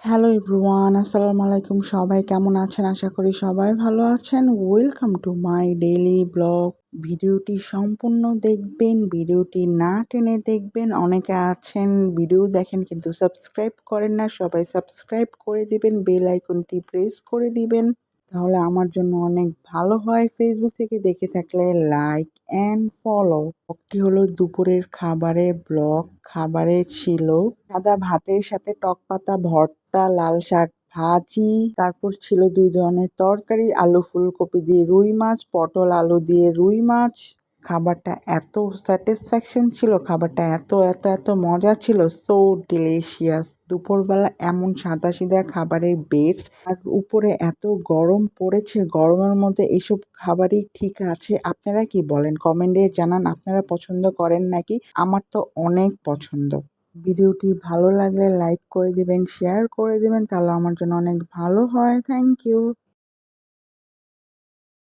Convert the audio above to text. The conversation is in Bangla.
হ্যালো এভরিওয়ান আসসালামু আলাইকুম। সবাই কেমন আছেন? আশা করি সবাই ভালো আছেন। Welcome to my daily blog ভিডিওটি সম্পূর্ণ দেখবেন, ভিডিওটি না টেনে দেখবেন। অনেকে আছেন, ভিডিও দেখেন কিন্তু সাবস্ক্রাইব করেন না। সবাই সাবস্ক্রাইব করে দিবেন, বেল আইকনটি প্রেস করে দিবেন। তাহলে আমার জন্য অনেক ভালো হয় ফেসবুক থেকে দেখে থাকলে লাইক অ্যান্ড ফলো ব্লগটি হলো দুপুরের খাবারে ব্লগ, খাবারে ছিল সাদা ভাতের সাথে টক পাতা, ভর্তা, লাল শাক ভাজি, তারপর ছিল দুই ধরনের তরকারি, আলু ফুলকপি দিয়ে রুই মাছ, পটল, আলু দিয়ে রুই মাছ। খাবারটা এত স্যাটিসফ্যাকশন ছিল, খাবারটা এত এত এত মজা ছিল সো ডিলিশিয়াস দুপুরবেলা এমন সাদা সিধা খাবারের বেস্ট আর উপরে এত গরম পড়েছে, গরমের মধ্যে এইসব খাবারই ঠিক আছে। আপনারা কি বলেন? কমেন্টে জানান, আপনারা পছন্দ করেন নাকি? আমার তো অনেক পছন্দ। ভিডিওটি ভালো লাগলে লাইক করে দিবেন শেয়ার করে দিবেন, তাহলে আমার জন্য অনেক ভালো হয়। Thank you